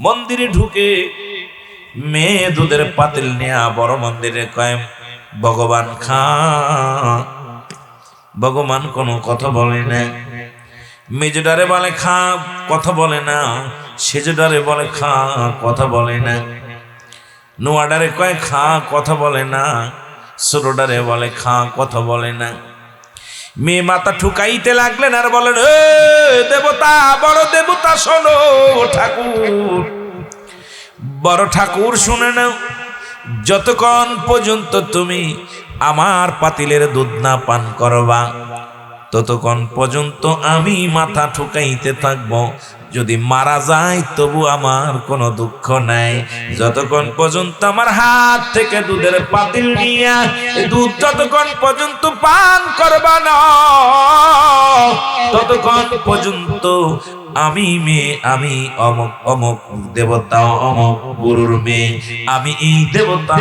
মন্দিরে ঢুকে মেয়ে দুধের পাতিল নেয়া বড় মন্দিরে কয়, ভগবান খা ভগবান কোনো কথা বলে না। মেজডারে বলে, খা, কথা বলে না। সেজডারে বলে, খা, কথা বলে না। নোয়াডারে কয়, খা, কথা বলে না। ছোটডারে বলে, খা, কথা বলে না। মেয়ে মাথা ঠুকাইতে লাগলেন আর বলেন "এ, দেবতা বড় দেবতা শোনো ঠাকুর। বড় ঠাকুর শুনে নাও যতক্ষণ পর্যন্ত তুমি আমার পাতিলের দুধ না পান করবা ততক্ষণ পর্যন্ত আমি মাথা ঠুকাইতে থাকব। যদি মারা যায়, তবু আমার কোনো দুঃখ নাই। যতক্ষণ পর্যন্ত আমার হাত থেকে দুধের পাতিল নিয়ে দুধ যতক্ষণ পর্যন্ত পান করবা না। ততক্ষণ পর্যন্ত আমি মেয়ে, আমি অমক অমক দেবতা, অমক গুরুর মেয়ে। আমি এই দেবতা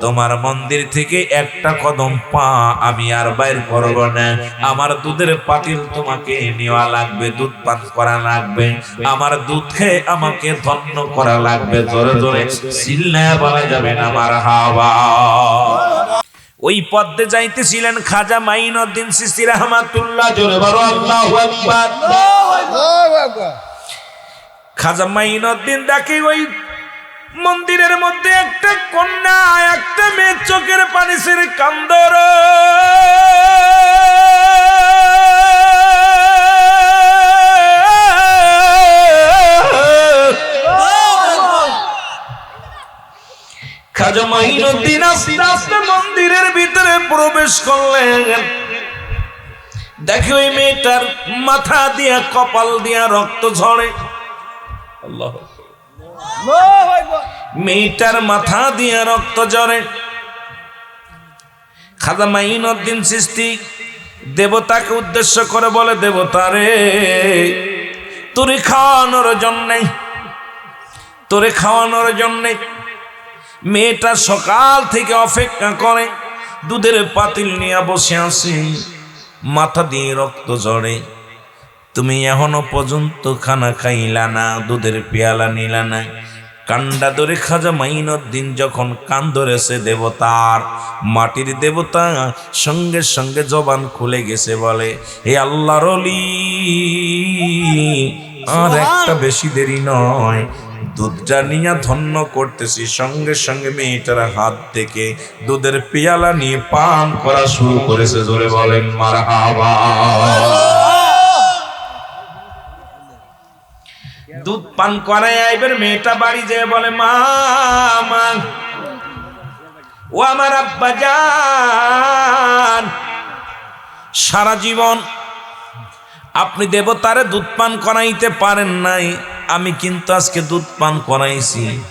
তোমার মন্দির থেকে একটা কদম পা আমি আর বাইর করব না। আমার দুধের পাতিল তোমাকে নেওয়া লাগবে, দুধ পান করা লাগবে। আমার দুধ খেয়ে আমাকে ধন্য করা লাগবে। জোরে জোরে চিল্লা বলা যাবে না আমার হাওয়া। ওই পদ্মে যাইতেছিলেন খাজা মাইনউদ্দিন সিসি রহমাতুল্লাহ। জোরে বলো আল্লাহু আকবার। খাজা মাইনউদ্দিন ডাকে ওই মন্দিরের মধ্যে একটা কন্যা একটা মেয়ে চোখের পানি সেরে কান্দর। খাজা আস্তে মন্দিরের ভিতরে প্রবেশ করলেন। দেখে ওই মেয়েটার মাথা দিয়া, কপাল দিয়া রক্ত ঝরে। মেয়েটার মাথা দিয়া রক্ত ঝরে। সৃষ্টি দেবতাকে উদ্দেশ্য করে বলে, দেবতা রে, তোরে খাওয়ানোর জন্যে, তোরে খাওয়ানোর জন্যে মেয়েটা সকাল থেকে অপেক্ষা করে দুধের পাতিল নিয়ে বসে আছে মাথা দিয়ে রক্ত ঝরে। তুমি এখনও পর্যন্ত খানা খাইলা না দুধের পেয়ালা নিলা না। কান্ডা ধরে খাজা মাইনুদ্দিন যখন কান ধরেছে দেবতার মাটির দেবতা সঙ্গে সঙ্গে জবান খুলে গেছে বলে হে আল্লাহর অলি আর একটা বেশি দেরি নয়। দুধটা নিয়ে ধন্য করতেছি, সঙ্গে সঙ্গে মেয়েটার হাত থেকে দুধের পেয়ালা নিয়ে পান করা শুরু করেছে, জোরে বলেন দুধ পান করায় আইবের মেয়েটা বাড়ি যেয়ে বলে, মা ও আমার আব্বা যান সারা জীবন আপনি দেবতারে দুধ পান করাইতে পারেন নাই। আমি কিন্তু আজকে দুধ পান করাইছি।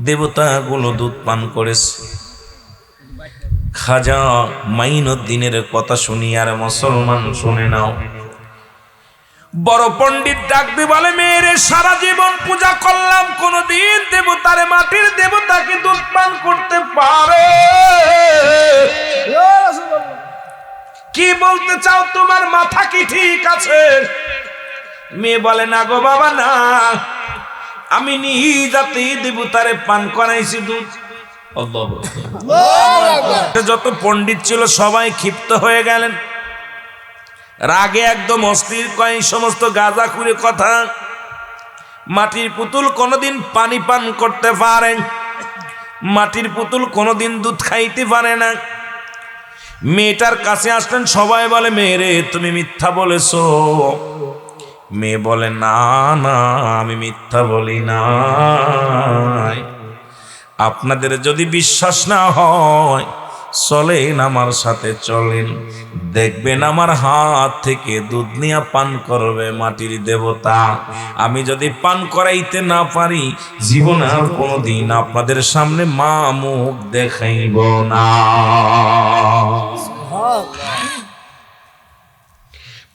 দেবতাগুলো দুধ পান করেছে। খাজা মাইনুদ্দিনের কথা শুনি আর মুসলমান শুনে নাও। বড় পণ্ডিত ডাকবে বলে মেয়েরে সারা জীবন পূজা করলাম কোনদিন দেবতারে মাটির দেবতাকে দুধ পান করতে পারে? কি বলতে চাও? তোমার মাথা কি ঠিক আছে? মেয়ে বলে না গো বাবা না। আমি নিজাতে দেবতারে পান করাইছি দুধ। যত পণ্ডিত ছিল সবাই ক্ষিপ্ত হয়ে গেলেন। রাগে একদম অস্থির কয় সমস্ত গাঁজা খুঁড়ে কথা। মাটির পুতুল কোনোদিন পানি পান করতে পারে মাটির পুতুল কোনোদিন দুধ খাইতে পারে না। মেয়েটার কাছে আসলেন সবাই বলে মেয়েরে তুমি মিথ্যা বলেছ। মেয়ে বলে, না না, আমি মিথ্যা বলি না আপনাদের যদি বিশ্বাস না হয়, চলেন আমার সাথে চলেন। দেখবেন আমার হাত থেকে দুধ নিয়ে পান করবে মাটির দেবতা। আমি যদি পান করাইতে না পারি, জীবন আর কোনোদিন আপনাদের সামনে মা মুখ দেখাইব না।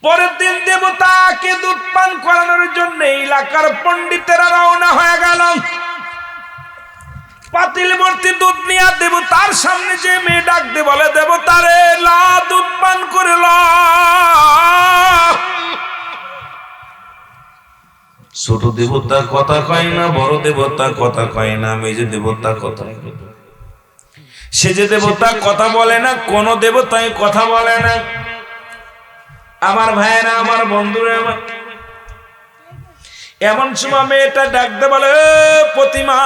পরের দিন দেবতাকে দুধ পান করানোর জন্য এলাকার পণ্ডিতেরা রওনা হয়ে গেল। পাতিল ভর্তি দুধ নিয়ে দেব তার সামনে যে মেয়ে ডাকতে বলে দেবতারে লা দুধ পান করে ছোট দেবতা কথা কয় না, বড় দেবতা কথা কয় না, মেজে দেবতা কথা। সে যে দেবতা কথা বলে না, কোন দেবতাই কথা বলে না। আমার ভাইয়েরা আমার বন্ধুরা আমার এমন সময় মেয়েটা ডাকতে বলে প্রতিমা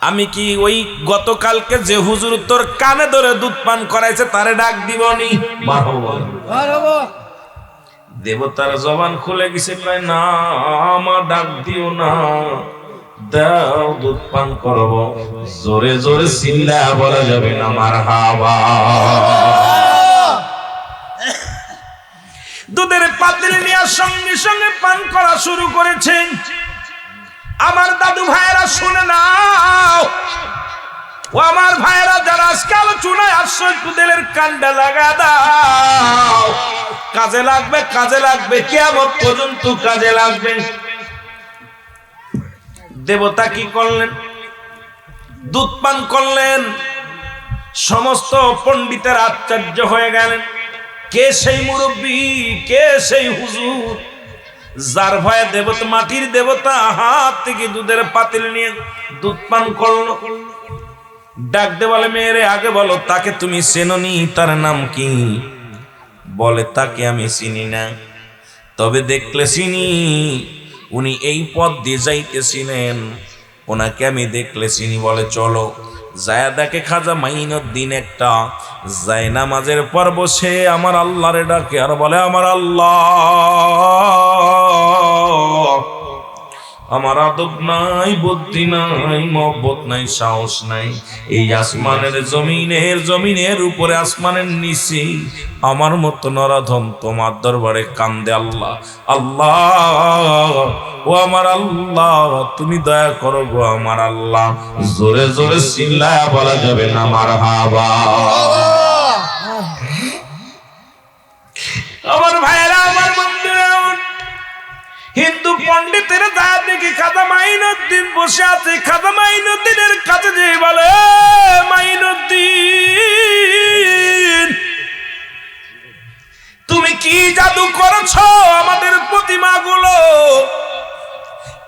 আমি কি ওই গতকালকে যে হুজুর তোর কানে ধরে দুধ পান করাইছে তারে ডাক দিবনি? দেবতার জবান খুলে গেছে কয় না আমার ডাক দিও না। দাও দুধ পান করব। জোরে জোরে চিল্লা বলা যাবে না আমার হাওয়া। দুধের পাতিল নিয়ে সঙ্গে সঙ্গে পান করা শুরু করেছেন আমার দাদু ভাইয়েরা, শুনে নাও। ও আমার ভাইয়েরা, যারা আজকে আলোচনায় একটু দিলের কান্ডা লাগা দাও। কাজে লাগবে কাজে লাগবে কেমন পর্যন্ত কাজে লাগবে। দেবতা কি করলেন? দুধ পান করলেন। সমস্ত পণ্ডিতের আশ্চর্য হয়ে গেলেন। কে সেই মুরব্বী, কে সেই হুজুর? যার ভয়ে দেবতা মাটির দেবতা হাত থেকে দুধের পাতিল নিয়ে দুধ পান করল। ডাক দে বলে, মেয়েরে, আগে বলো, তাকে তুমি চেননি? তার নাম কি? বলে, তাকে আমি চিনি না। তবে দেখলে চিনি, উনি এই পথ দিয়ে যাইতেছিলেন। ওনাকে আমি দেখলে চিনি বলে, চলো জায়া দেখে খাজা মাইনুদ্দিন একটা যায় নামাজের পর বসে আমার আল্লাহরে ডাকে আর বলে, আমার আল্লাহ আমার আদব নাই বুদ্ধি নাই মহব্বত নাই সাহস নাই। এই আসমানের জমিনের জমিনের উপরে আসমানের নিচে আমার মতো নরাধম তোমার দরবারে কান্দে আল্লাহ। আল্লাহ ও আমার আল্লাহ তুমি দয়া করো গো আমার আল্লাহ। জোরে জোরে চিল্লায় বলা যাবে না আমার হাবা আমার আমার হিন্দু পণ্ডিতের দা দেখি খাদা মাইনুদ্দিন? বসে আছে খাদা মাইনুদ্দিনের কাছে যে বলে "এ, মাইনুদ্দিন তুমি কি জাদু করছ আমাদের প্রতিমাগুলো?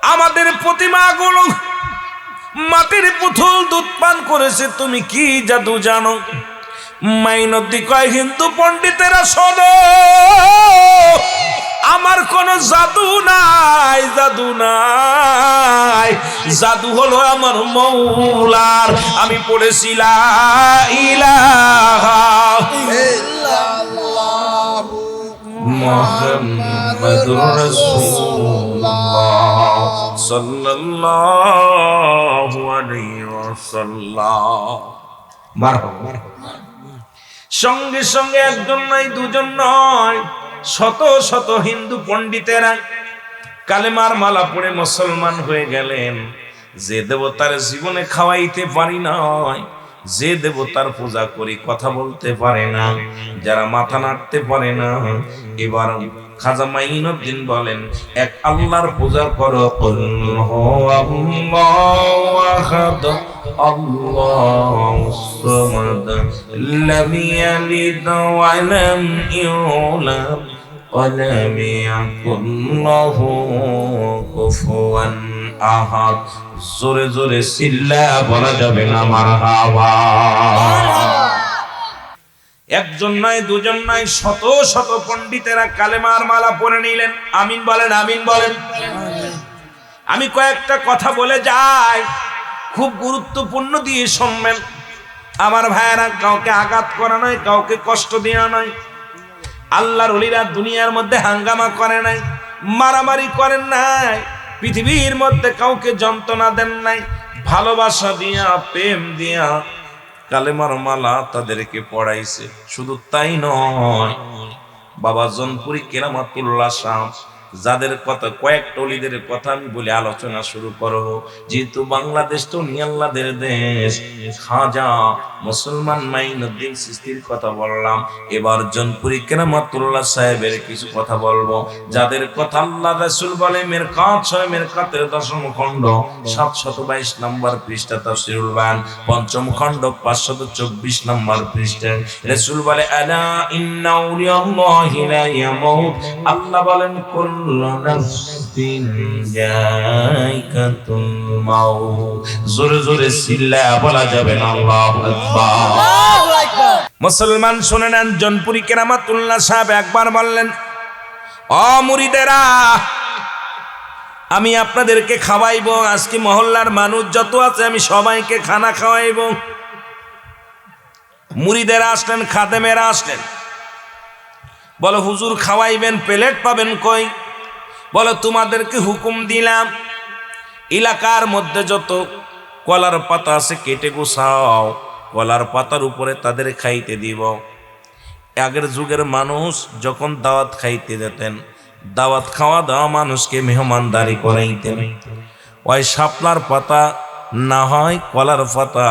আমাদের প্রতিমাগুলো মাটির পুতুল দুধ পান করেছে তুমি কি জাদু জানো? মাইনদি কয় হিন্দু পণ্ডিতেরা শোনো আমার কোনো জাদু নাই জাদু নাই। জাদু হলো আমার মৌলার। আমি পড়েছিলাম ইলাহা মুহাম্মাদুর রাসূলুল্লাহ সাল্লাল্লাহু আলাইহি ওয়াসাল্লাম। মারহাবা সঙ্গে সঙ্গে একজন নয় দুজন নয়। শত শত হিন্দু পণ্ডিতেরা কালেমার মালা পড়ে মুসলমান হয়ে গেলেন। যে দেবতার জীবনে খাওয়াইতে পারি নয় যে দেবতার পূজা করি কথা বলতে পারে না, যারা মাথা নাড়তে পারে না। এবার খাজা মাইনুদ্দিন বলেন, এক আল্লাহর পূজা করো, কুল লাম ইয়াকুল লাহু কুফুয়ান আহাদ জোরে জোরে চিল্লা বলা যাবে না মারহাবা একজন নয় দুজন নয় শত শত পণ্ডিতেরা কালেমার মালা পরে নিলেন। আমিন বলেন আমিন বলেন। আমি কয়েকটা কথা বলে যাই। খুব গুরুত্বপূর্ণ দিয়ে শুনবেন আমার ভাইয়েরা কাউকে আঘাত করা নয়, কাউকে কষ্ট দেওয়া নয়। আল্লাহর অলিরা দুনিয়ার মধ্যে হাঙ্গামা করে নাই, মারামারি করেন নাই, পৃথিবীর মধ্যে কাউকে যন্ত্রণা দেন নাই, ভালোবাসা দিয়া, প্রেম দিয়া কালেমার মালা তাদেরকে পড়াইছে। শুধু তাই নয়, বাবা জনপুরি কেরামাতুল্লাহ শাহ যাদের কথা, কয়েক টলিদের কথা আমি বলে আলোচনা শুরু করব যেহেতু বাংলাদেশ তো নিয়াল্লাদের দেশ, খাজা মুসলমান মাইনুদ্দিন সিস্তির কথা বললাম। এবার জনপুরি কেরামাতুল্লাহ সাহেবের কিছু কথা বলব। যাদের কথা আল্লাহ রাসূল বলে মের কাজ ছয় মের কাতের দশম খণ্ড সাতশত বাইশ নম্বর পৃষ্ঠা তাফসিরুল বায়ান, পঞ্চম খণ্ড পাঁচশত চব্বিশ নম্বর পৃষ্ঠা। রাসূল বলে, আলা ইয়ামুত। আল্লাহ বলেন কুল্লু জোরে জোরে বলা যাবে না মুসলমান শুনে নেন জনপুরি কেরামাতুল্লাহ সাহেব একবার বললেন অ মুরিদেরা আমি আপনাদেরকে খাওয়াইবো আজকে মহল্লার মানুষ যত আছে আমি সবাইকে খানা খাওয়াইবো। মুড়িদের আসলেন খাদেমেরা আসলেন। বলো হুজুর খাওয়াইবেন প্লেট পাবেন কই? বলো, তোমাদেরকে হুকুম দিলাম, এলাকার মধ্যে যত কলার পাতা আছে কেটে গোছাও, কলার পাতার উপরে তাদের খাইতে দিব। আগের যুগের মানুষ যখন দাওয়াত খাইতে যেতেন, দাওয়াত খাওয়া দাওয়া মানুষকে মেহমানদারি করাইতেন। ওই শাপলার পাতা না হয় কলার পাতা,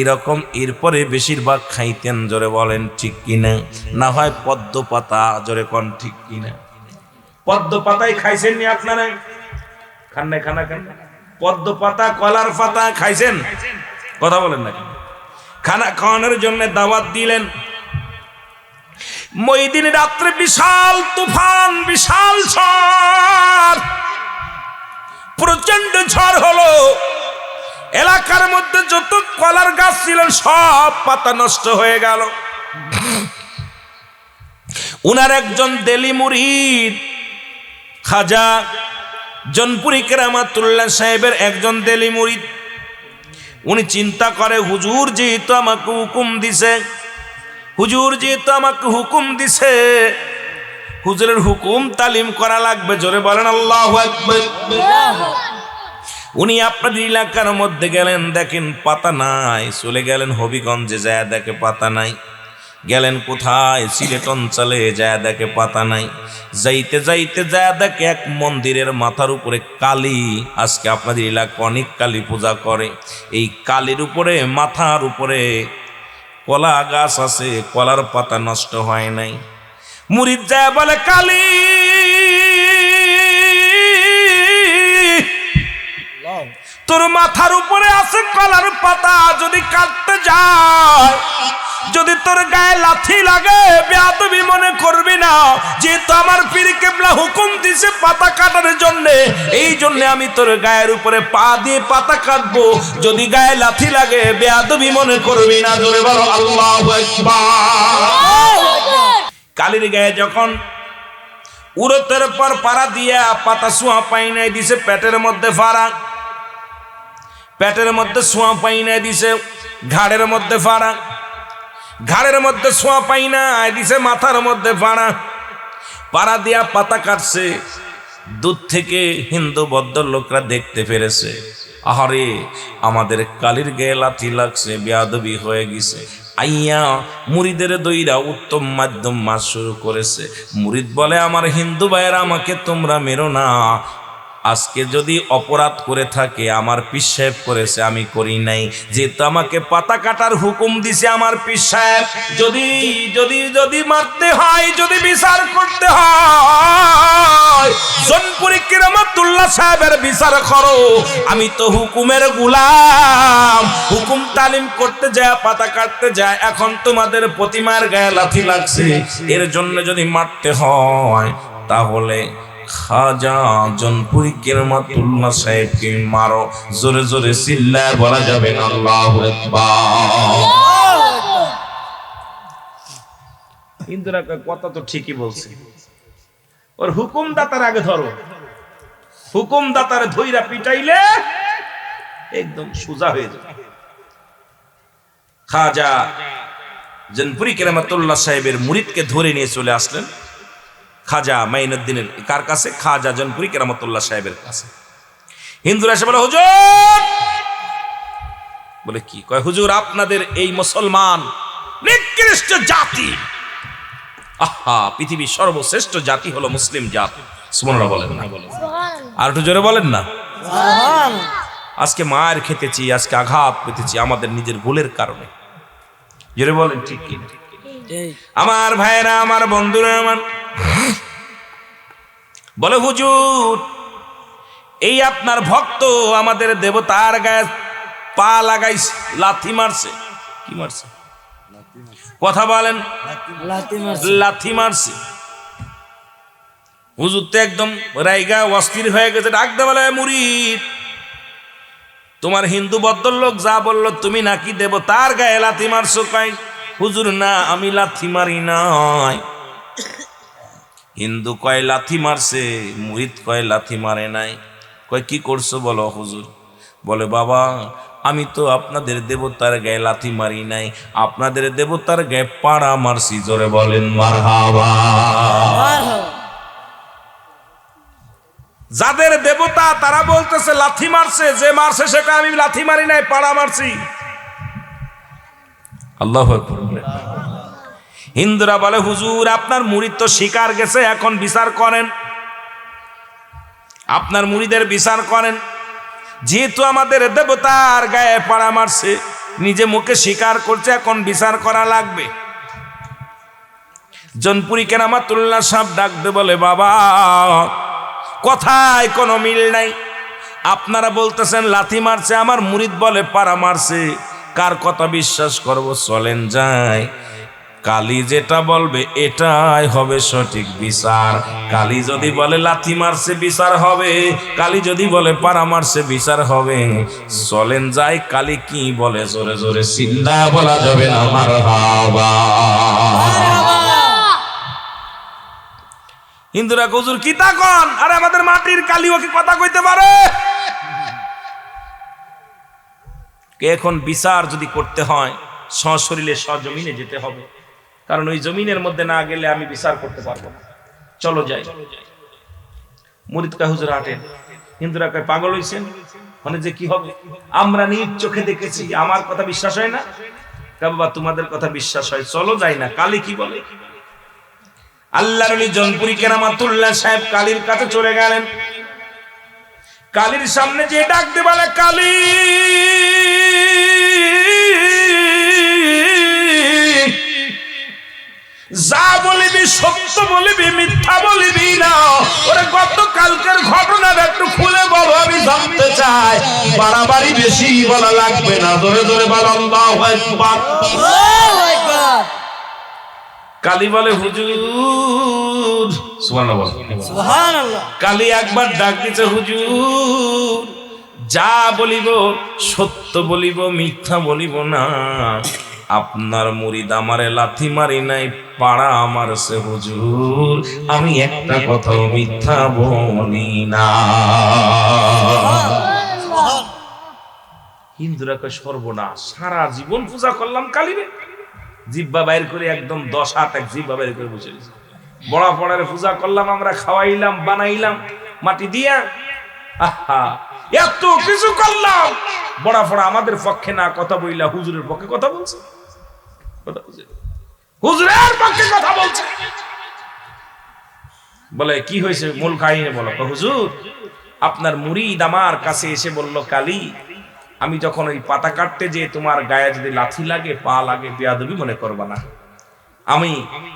এরকম এরপরে বেশিরভাগ খাইতেন, জোরে বলেন ঠিক কিনা? না হয় পদ্ম পাতা, জোরে কন ঠিক কিনা? পদ্ম পাতায় খাইছেন নি আপনারা? খান নাই, খানা খান? পদ্ম পাতা, কলার পাতা খাইছেন? কথা বলেন না খানা খাওয়ানোর জন্য দাওয়াত দিলেন। মইদিন রাত্রে বিশাল তুফান, বিশাল ঝড়। প্রচণ্ড ঝড় হলো। এলাকার মধ্যে যত কলার গাছ ছিল, সব পাতা নষ্ট হয়ে গেল। উনার একজন দেলি মুরিদ খাজা জনপুরি কেরামাতুল্লাহ সাহেবের একজন দেলি মুরিদ। উনি চিন্তা করে, হুজুর যেহেতু আমাকে হুকুম দিছে, হুজুর যেহেতু আমাকে হুকুম দিছে, হুজুরের হুকুম তালিম করা লাগবে। জোরে বলেন, আল্লাহ উনি আপনাদের এলাকার মধ্যে গেলেন, দেখেন পাতা নাই, চলে গেলেন হবিগঞ্জে যায় দেখে পাতা নাই। গেলেন কোথায়? সিলেট অঞ্চলে যায় দেখে পাতা নাই। যাইতে যাইতে যায় দেখে এক মন্দিরের মাথার উপরে কালী, আজকে আপনাদের এলাকা অনেক কালী পূজা করে। এই কালীর উপরে, মাথার উপরে কলা গাছ আছে, কলার পাতা নষ্ট হয় নাই। মুরিদ যায় বলে, কালী! তোর মাথার উপরে আছে কলার পাতা, যদি কাটতে যায় যদি তোর গায়ে লাথি লাগে, বেয়াদবি মনে করবি না। যেহেতু আমার পীর কেবলা হুকুম দিছে পাতা কাটার জন্য, এই জন্য আমি তোর গায়ের উপরে পা দিয়ে পাতা কাটবো। যদি গায়ে লাথি লাগে, বেয়াদবি মনে করবি না। জোরে বলো, আল্লাহ কালির গায়ে যখন উড়তের পর পাড়া দিয়া পাতা সোয়া পাই নাই দিছে, পেটের মধ্যে ফাড়া। পেটের মধ্যে সোয়া পাই নাই দিছে, ঘাড়ের মধ্যে ফাড়া। ঘাড়ের মধ্যে সোয়া পাই না দিছে মাথার মধ্যে ফাড়া পাড়া দিয়া পাতা কাটছে। দূর থেকে হিন্দু বদ্ধ লোকরা দেখতে পেরেছে। আহারে, আমাদের কালির গায়ে লাথি লাগছে, বেয়াদবি হয়ে গেছে। আইয়া মুরিদের দইরা উত্তম মাধ্যম মাস শুরু করেছে। মুরিদ বলে, আমার হিন্দু ভাইয়েরা, আমাকে তোমরা মেরো না। আজকে যদি অপরাধ করে থাকে, আমার পিস করেছে, আমি করি নাই। যেহেতু আমাকে পাতা কাটার হুকুম দিছে আমার পিস সাহেব, যদি যদি যদি মারতে হয়, যদি বিচার করতে হয়, জনপুরি কিরামাতুল্লাহ সাহেবের বিচার করো। আমি তো হুকুমের গুলাম। হুকুম তালিম করতে যায়, পাতা কাটতে যায়, এখন তোমাদের প্রতিমার গায়ে লাথি লাগছে। এর জন্য যদি মারতে হয়, তাহলে খাজা জনপুরি কিরমাতুল্লাহ সাহেবকে মারো। জোরে জোরে চিল্লায় বলা যাবে না, আল্লাহু কথা তো ঠিকই বলছে। ওর হুকুম দাতার আগে ধরো। হুকুম ধইরা পিটাইলে একদম সোজা হয়ে যাবে। খাজা জনপুরি কেরামাতুল্লাহ সাহেবের মুরিদকে ধরে নিয়ে চলে আসলেন। খাজা মাইনুদ্দিনের কার কাছে? খাজা জনপুরি কেরামতুল্লাহ সাহেবের কাছে। হিন্দুরা এসে বলে হুজুর! বলে কি? কয় হুজুর আপনাদের এই মুসলমান নিকৃষ্ট জাতি। আহা পৃথিবীর সর্বশ্রেষ্ঠ জাতি হলো মুসলিম জাতি। সুমনরা বলেন না। আর একটু জোরে বলেন না। আজকে মায়ের খেতেছি আজকে আঘাত পেতেছি আমাদের নিজের ভুলের কারণে। জোরে বলেন ঠিক কি? আমার ভাইয়েরা আমার বন্ধুরা আমার বলে হুজুর এই আপনার ভক্ত আমাদের দেবতার গায়ে পা লাগাইছে লাথি মারছে। কি মারছে? কথা বলেন। লাথি মারছে। মারছে। হুজুর তো একদম রাইগা অস্থির হয়ে গেছে। ডাকতে বলে মুরিদ তোমার হিন্দু লোক যা বলল তুমি নাকি দেব তার গায়ে লাথি মারছো? কয় হুজুর না আমি লাথি মারি নাই। হিন্দু কয় লাথি মারছে মুরিদ কয় লাথি মারে নাই। কয় কি করছ বলো হুজুর? বলে বাবা আমি তো আপনাদের দেবতার গায়ে লাথি মারি নাই। আপনাদের দেবতার গায়ে পাড়া মারছি জোরে বলেন মারহাবা। যাদের দেবতা তারা বলতেছে লাথি মারছে যে মারছে সেটা আমি লাথি মারি নাই পাড়া মারছি। আল্লাহ হিন্দুরা বলে, হুজুর, আপনার মুড়িদ তো শিকার গেছে, এখন বিচার করেন। আপনার মুড়িদের বিচার করেন। যেহেতু আমাদের দেবতার গায়ে পাড়া মারছে, নিজে মুখে স্বীকার করছে, এখন বিচার করা লাগবে। জনপুরি কেরামাতুল্লাহ সাহেব ডাকতে বলে, বাবা, কথায় কোনো মিল নাই। আপনারা বলতেছেন, লাথি মারছে, আমার মুরিদ বলে পাড়া মারছে। কার কথা বিশ্বাস করব? চলেন যায় কালী যেটা বলবে, এটাই হবে সঠিক বিচার। কালী যদি বলে, লাথি মারছে, বিচার হবে। কালী যদি বলে পাড়া মারছে, বিচার হবে। চলেন যায় কালী কি বলে? জোরে জোরে চিল্লা বলা যাবে না আমার হিন্দুরা গজুর কি তাকন আরে আমাদের মাটির কালিও কি কথা কইতে পারে? এখন বিচার যদি করতে হয়, সশরীরে সজমিনে যেতে হবে। কারণ ওই জমিনের মধ্যে না গেলে আমি বিচার করতে পারব না। চলো যাই। মুরিদকা হুজুর, হাটেন। হিন্দুরা কয়, পাগল হইছেন? মানে যে কি হবে? আমরা নিজ চোখে দেখেছি, আমার কথা বিশ্বাস হয় না? বাবা, তোমাদের কথা বিশ্বাস হয়, চলো যাই না। কালী কি বলে? আল্লাহর আলী জনপুরি কেরামাতুল্লাহ সাহেব কালীর কাছে চলে গেলেন। কালীর সামনে যে ডাক দে বলে, কালী! যা বলিবি সত্য বলিবি মিথ্যা বলিবি না। ওরে গত কালকের ঘটনাটা একটু খুলে বলো আমি জানতে চাই। বাড়াবাড়ি বেশি বলা লাগবে না। ধরে ধরে বলো আল্লাহু আকবার। কালী বলে হুজুর। কালী একবার ডাক দিছে হুজুর। যা বলিব সত্য বলিব মিথ্যা বলিব না। আপনার মুরিদ আমারে লাথি মারি নাই, পাড়া আমার সে হুজুর। আমি একটা কথাও মিথ্যা বলি না। হিন্দুরা কয়, সর্বনাশ, সারা জীবন পূজা করলাম কালীরে জিব্বা বাইর করে একদম দশ হাত এক জিব্বা বাইর করে বসে। বড়া পড়ার পূজা করলাম, আমরা খাওয়াইলাম, বানাইলাম, মাটি দিয়া। আহা, এত কিছু করলাম। বড়া পড়া আমাদের পক্ষে না, কথা বইলা হুজুরের পক্ষে কথা বলছে। বলে, কি হয়েছে মূল কাহিনী বলো? হুজুর, আপনার মুরিদ আমার কাছে এসে বলল, কালী, আমি যখন ওই পাতা কাটতে যে তোমার গায়ে যদি লাথি লাগে, পা লাগে, বেয়াদবি মনে করবা না। আমি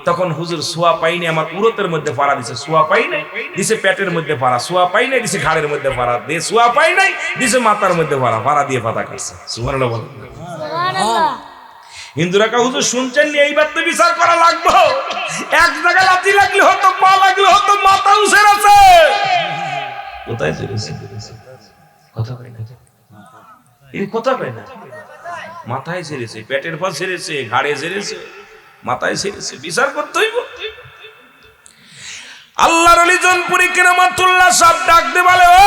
তখন হুজুর সোয়া পাইনি আমার উরতের মধ্যে পাড়া দিছে সোয়া পাই নাই, দিছে পেটের মধ্যে পাড়া সোয়া পাই নাই, দিছে ঘাড়ের মধ্যে পাড়া দিয়ে সোয়া পাই নাই, দিছে মাথার মধ্যে পাড়া পাড়া দিয়ে পাতা কাটছে। সুবহানাল্লাহ বলেন হিন্দুরা হুজুর, শুনছেন নি? এইবার তো বিচার করা লাগবো। এক জায়গায় লাথি লাগলে হতো পা লাগলে হতো মাথা উসের আছে। কোথায় ছেড়েছে কথা কই না। এই কথা কয় না। মাথায় ছেড়েছে পেটের পর ছেড়েছে ঘাড়ে ছেড়েছে মাথায় ছেড়েছে বিচার করতে হইব। আল্লাহর অলি জনপুরি কেরামাতুল্লাহ সব ডাক দে বলে, ও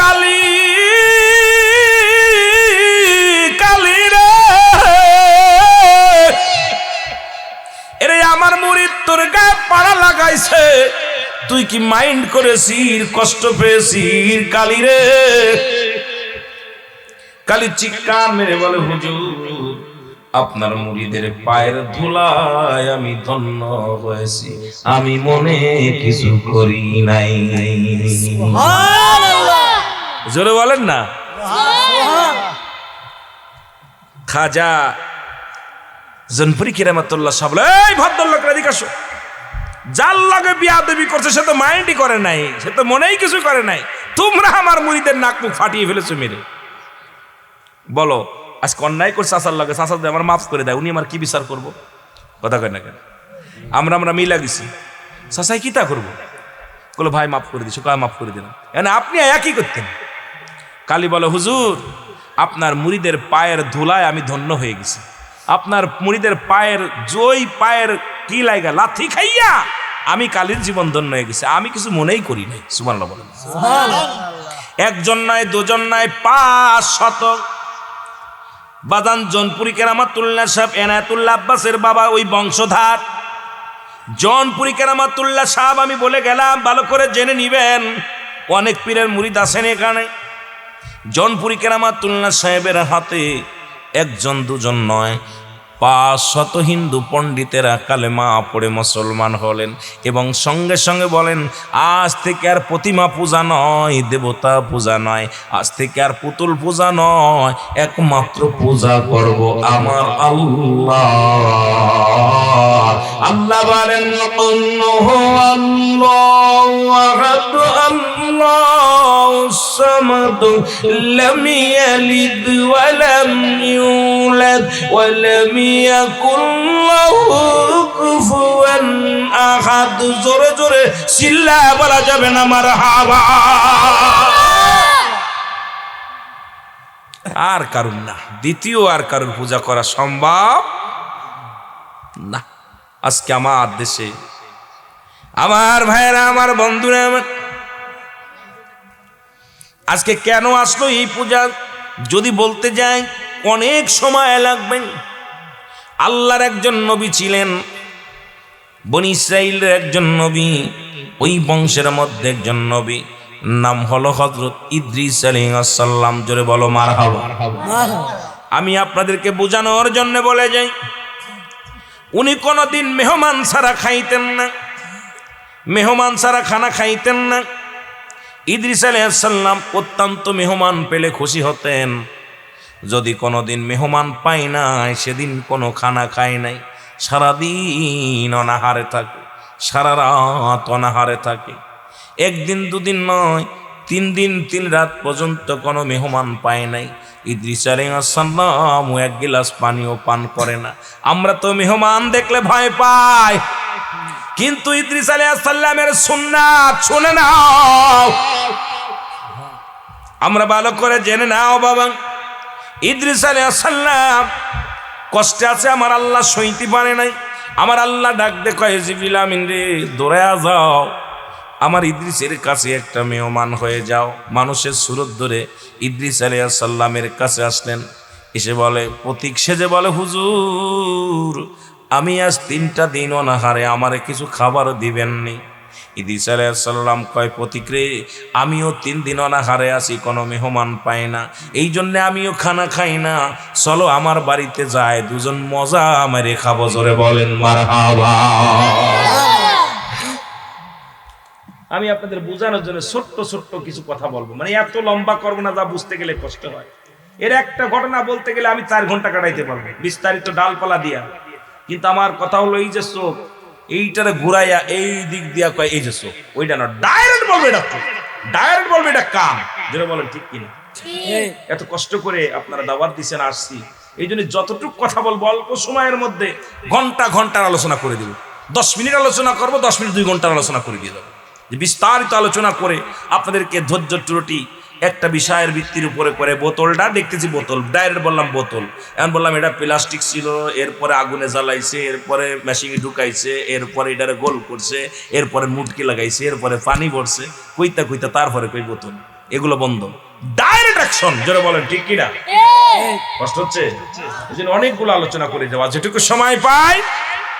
কালী কালী আমার মুরিদ তোর গায়ে পাড়া লাগাইছে। তুই কি মাইন্ড করেছিস কষ্ট পেয়েছিস কালী রে? কালী চিৎকার মেরে বলে হুজুর আপনার মুড়িদের পায়ের ধুলায় আমি ধন্য হয়েছি। আমি মনে কিছু করি নাই। জোরে বলেন না। খাজা জনপুরি কিরামাতুল্লাহ সাহেব বলে, এই ভদ্রলোকরা এদিকে আসো। যার লগে বিয়া দেবী করছে সে তো মাইন্ডই করে নাই সে তো মনেই কিছু করে নাই। তোমরা আমার মুড়িদের নাক মুখ ফাটিয়ে ফেলেছো মেরে। বলো আজকে অন্যায় করছে চাষার লাগে চাষার আমার মাফ করে দেয় উনি আমার কি বিচার করব? কথা কয় না কেন? আমরা আমরা মিলা গেছি। চাষাই কি তা করব? বলো ভাই মাফ করে দিছো। কয় মাফ করে দিলাম। এনে আপনি একই করতেন? কালী বলে হুজুর আপনার মুড়িদের পায়ের ধুলায় আমি ধন্য হয়ে গেছি। আপনার মুড়িদের পায়ের জই পায়ের কি লাগা লাথি খাইয়া আমি কালীর জীবন ধন্য হয়ে গেছি। আমি কিছু মনেই করি নাই। সুবহানাল্লাহ বলেন। একজন নয় দুজন নয় পাঁচ শত বাদান জনপুরি কেরামাতুল্লাহ সাহেব এনায়তুল্লাহ আব্বাসের বাবা ওই বংশধার। জনপুরি কেরামাতুল্লাহ সাহেব আমি বলে গেলাম ভালো করে জেনে নিবেন অনেক পীরের মুড়িদ আসেন এখানে। জনপুরি কেরামাতুল্লাহ সাহেবের হাতে একজন দুজন নয় পাঁচ শত হিন্দু পণ্ডিতেরা কালেমা পড়ে মুসলমান হলেন এবং সঙ্গে সঙ্গে বলেন, আজ থেকে আর প্রতিমা পূজা নয়, দেবতা পূজা নয়, আজ থেকে আর পুতুল পূজা নয়, একমাত্র পূজা করব আমার আল্লাহ। আল্লাহ আল্লাহু। লাহু কুফুয়ান আহাদ। জোরে জোরে চিল্লা বলা যাবে না, মারহাবা। আর কারুন না, দ্বিতীয় আর কারুর পূজা করা সম্ভব না। আজকে আমার দেশে, আমার ভাইয়েরা, আমার বন্ধুরা, আমার আজকে কেন আসলো এই পূজা? যদি বলতে যাই, অনেক সময় লাগবে। আল্লাহর একজন নবী ছিলেন, বনি ইসরাইলের একজন নবী, ওই বংশের মধ্যে একজন নবী। নাম হলো হজরত ইদ্রিস আলাইহিসসালাম। জোরে বলো, মারহাবা। আমি আপনাদেরকে বোঝানোর জন্য বলে যাই, উনি কোনোদিন মেহমান ছাড়া খাইতেন না। মেহমান ছাড়া খানা খাইতেন না। ইদ্রিস আলাইসাল্লাম অত্যন্ত মেহমান পেলে খুশি হতেন। যদি কোনোদিন মেহমান পাই নাই, সেদিন কোনো খানা খায় নাই। সারাদিন অনাহারে থাকে, সারা রাত অনাহারে থাকে। একদিন দুদিন নয়, তিন দিন তিন রাত পর্যন্ত কোনো মেহমান পায় নাই। ইদ্রিস আলাইসাল্লাম এক গিলাস পানিও পান করে না। আমরা তো মেহমান দেখলে ভয় পাই। কিন্তু ইদ্রিস আলাইসাল্লামের সুন্নাত শুনে নাও। আমরা ভালো করে জেনে নাও বাবা। ইদ্রিস আলাইসাল্লাম কষ্টে আছে, আমার আল্লাহ সইতে পারে নাই। আমার আল্লাহ ডাক কয় জিবিল রে দৌড়ায়া যাও। আমার ইদ্রিসের কাছে একটা মেহমান হয়ে যাও। মানুষের সুরত ধরে ইদ্রিস আলাইসাল্লামের কাছে আসলেন। এসে বলে, প্রতীক সেজে বলে, হুজুর আমি আজ তিনটা দিন অনাহারে, আমারে কিছু খাবারও দিবেননি। ইদিস আলাইসাল্লাম কয় প্রতীক রে আমিও তিন দিন অনাহারে আছি, কোনো মেহমান পাই না। এই জন্যে আমিও খানা খাই না। চলো আমার বাড়িতে যায়, দুজন মজা মেরে খাব। জোরে বলেন আমি আপনাদের বোঝানোর জন্য ছোট্ট ছোট্ট কিছু কথা বলব। মানে এত লম্বা করব না, যা বুঝতে গেলে কষ্ট হয়। এর একটা ঘটনা বলতে গেলে আমি চার ঘণ্টা কাটাইতে পারব। বিস্তারিত ডালপালা দিয়া। কিন্তু আমার কথা হলো এই যে চোখ এইটারে ঘুরাইয়া এই দিক দিয়া কয় এই যে চোখ ওইটা না ডাইরেক্ট বলবে এটা চোখ ডাইরেক্ট বলবে এটা কাম। যেটা বলেন ঠিক কিনা? এত কষ্ট করে আপনারা দাওয়াত দিচ্ছেন আসছি এই জন্য যতটুকু কথা বলব অল্প সময়ের মধ্যে ঘণ্টা ঘণ্টার আলোচনা করে দিব। দশ মিনিট আলোচনা করব দশ মিনিট দুই ঘণ্টার আলোচনা করে দিয়ে দেবো। যে বিস্তারিত আলোচনা করে আপনাদেরকে ধৈর্য ত্রুটি একটা বিষয়ের ভিত্তির উপরে করে বোতলটা, দেখতেছি বোতল ডাইরেক্ট বললাম বোতল। এখন বললাম এটা প্লাস্টিক ছিল, এরপরে আগুনে জ্বালাইছে, এরপরে মেশিনে ঢুকাইছে, এরপরে এটারে গোল করছে, এরপরে মুটকি লাগাইছে, এরপরে পানি ভরছে, কইতা কইতা তারপরে কই বোতল। এগুলো বন্ধ। ডাইরেক্ট অ্যাকশন যেটা বলেন, ঠিক কিনা? কষ্ট হচ্ছে? অনেকগুলো আলোচনা করে যাওয়া, যেটুকু সময় পাই,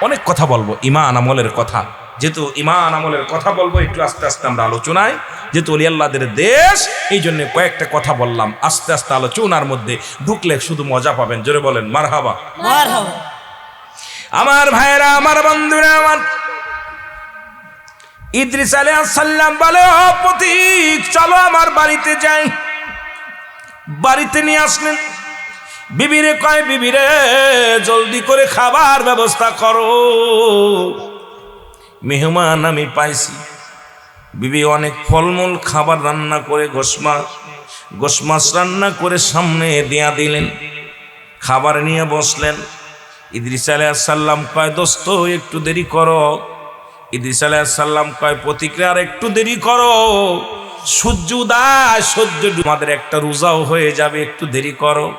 অনেক কথা বলব, ইমান আমলের কথা। যেহেতু ইমান আমলের কথা বলব একটু আস্তে আস্তে আমরা আলোচনায়। যেহেতু অলি আল্লাহদের দেশ এই জন্য কয়েকটা কথা বললাম। আস্তে আস্তে আলোচনার মধ্যে ঢুকলে শুধু মজা পাবেন। জোরে বলেন মারহাবা। আমার ভাইয়েরা আমার বন্ধুরা আমার ইদ্রিস আলাইসাল্লাম বলে ও প্রতীক চলো আমার বাড়িতে যাই। বাড়িতে নিয়ে আসলেন। বিবিরে কয় বিবিরে জলদি করে খাবার ব্যবস্থা করো। মেহমান আমি পাইছি। বিবি অনেক ফলমূল, খাবার রান্না করে গোসমা গোসমাস রান্না করে সামনে দেয়া দিলেন। খাবার নিয়ে বসলেন। ইদ্রিস আলাইসাল্লাম কয়, দোস্ত, একটু দেরি করো। ইদ্রিস আলাইসাল্লাম কয় প্রতিক্রিয়া আর একটু দেরি করো। সূর্য উদয়, সূর্য আমাদের একটা রোজাও হয়ে যাবে, একটু দেরি করো।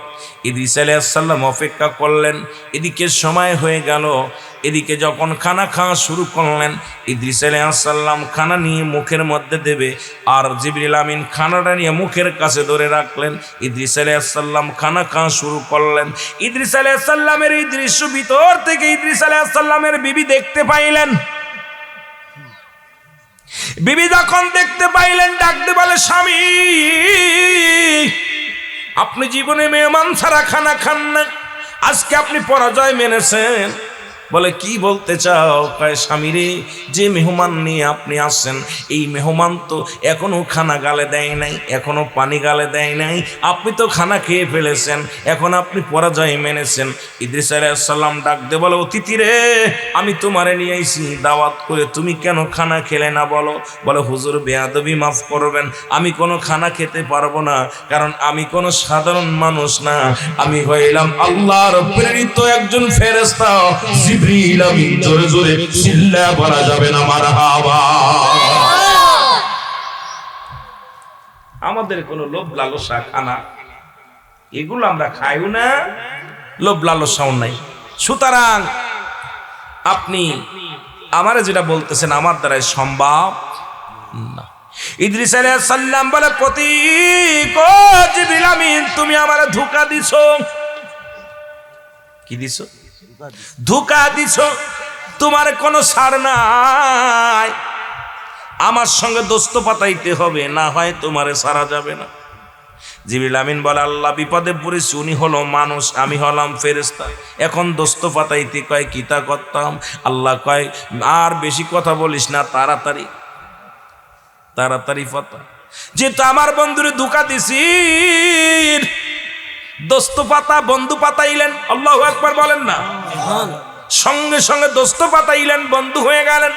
ইদ্রিস আলাইসাল্লাম অপেক্ষা করলেন। এদিকে সময় হয়ে গেল। এদিকে যখন খানা খাওয়া শুরু করলেন, ইদ্রিস আলাইসাল্লাম খানা নিয়ে মুখের মধ্যে দেবে আর জিবরিল আমিন খানাটা নিয়ে মুখের কাছে ধরে রাখলেন। ইদ্রিস আলাইসাল্লাম খানা খাওয়া শুরু করলেন। ইদ্রিস আলাইসাল্লামের এই দৃশ্য ভিতর থেকে ইদ্রিস আলাইসাল্লামের বিবি দেখতে পাইলেন। বিবি যখন দেখতে পাইলেন ডাকতে বলে, স্বামী, আপনি জীবনে মেহমান ছাড়া খানা খান না। আজকে আপনি পরাজয় মেনেছেন। বলে, কি বলতে চাও কয় স্বামী রে? যে মেহমান নিয়ে আপনি আসছেন, এই মেহমান তো এখনও খানা গালে দেয় নাই, এখনও পানি গালে দেয় নাই। আপনি তো খানা খেয়ে ফেলেছেন, এখন আপনি পরাজয় মেনেছেন। ইদ্রিস আলাইসাল্লাম ডাক দে বলে, অতিথি রে, আমি তোমারে নিয়ে আইছি, দাওয়াত করে তুমি কেন খানা খেলে না বলো? বলে, হুজুর, বেয়াদবি মাফ করবেন, আমি কোনো খানা খেতে পারব না, কারণ আমি কোনো সাধারণ মানুষ না, আমি হইলাম আল্লাহর প্রেরিত একজন ফেরেস্তা জিবরিল আমি জোরে জোরে চিল্লা বলা যাবে না, মারহাবা। আমাদের কোনো লোভ লালসা খানা। এগুলো আমরা খাইও না, লোভ লালসাও নাই। সুতরাং আপনি আমারে যেটা বলতেছেন আমার দ্বারাই সম্ভব না। ইদ্রিস তুমি আমারে ধোঁকা দিছো। কি দিছো? ধোঁকা দিছো, তোমার কোনো ছাড় নাই। আমার সঙ্গে দোস্ত পাতাইতে হবে, না হয় তোমারে সারা যাবে না। জিবিল আমিন বলে, আল্লাহ বিপদে পড়েছি, উনি হলো মানুষ, আমি হলাম ফেরেস্তা এখন দোস্ত পাতাইতে কয় কিতা করতাম? আল্লাহ কয়, আর বেশি কথা বলিস না, তাড়াতাড়ি তাড়াতাড়ি পাতা যেহেতু আমার বন্ধুরে ধোকা দিছি দোস্ত পাতা বন্ধু পাতাইলেন আল্লাহ একবার বলেন না। সঙ্গে সঙ্গে দোস্ত পাতাইলেন বন্ধু হয়ে গেলেন।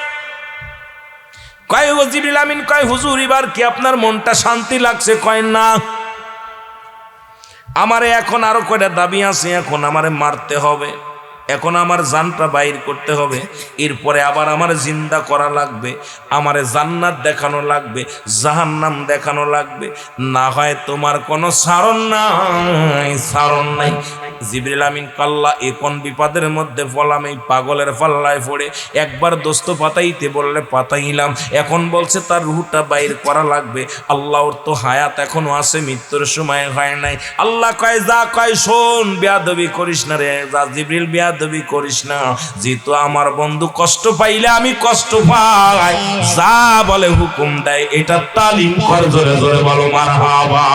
কয় ওজিবুল আমিন কয় হুজুর এবার কি আপনার মনটা শান্তি লাগছে? কয় না। আমারে এখন আরও কয়টা দাবি আছে এখন আমারে মারতে হবে। এখন আমার জানটা বাইর করতে হবে, এরপরে আবার আমার জিন্দা করা লাগবে, আমার জান্নাত দেখানো লাগবে, জাহান্নাম দেখানো লাগবে। না হয় তোমার কোনো সারণ নাই সারণ নাই। জিবরিল আমিন কাল্লা এ কোন বিপদের মধ্যে পড়লাম, এই পাগলের পাল্লায় পড়ে একবার দোস্ত পাতাইতে বললে পাতাইলাম। এখন বলছে তার রুহটা বাইর করা লাগবে। আল্লাহর তো হায়াত এখনও আছে, মৃত্যুর সময় হয় নাই। আল্লাহ কয়, যা কয় শোন, বেয়াদবি করিস না রে। যা জিবরিল, বেয়াদবি করিস না। যেহেতু আমার বন্ধু কষ্ট পাইলে আমি কষ্ট পাই। যা বলে হুকুম দেয়, এটা তালিম কর, জোরে জোরে বলো, মারহাবা।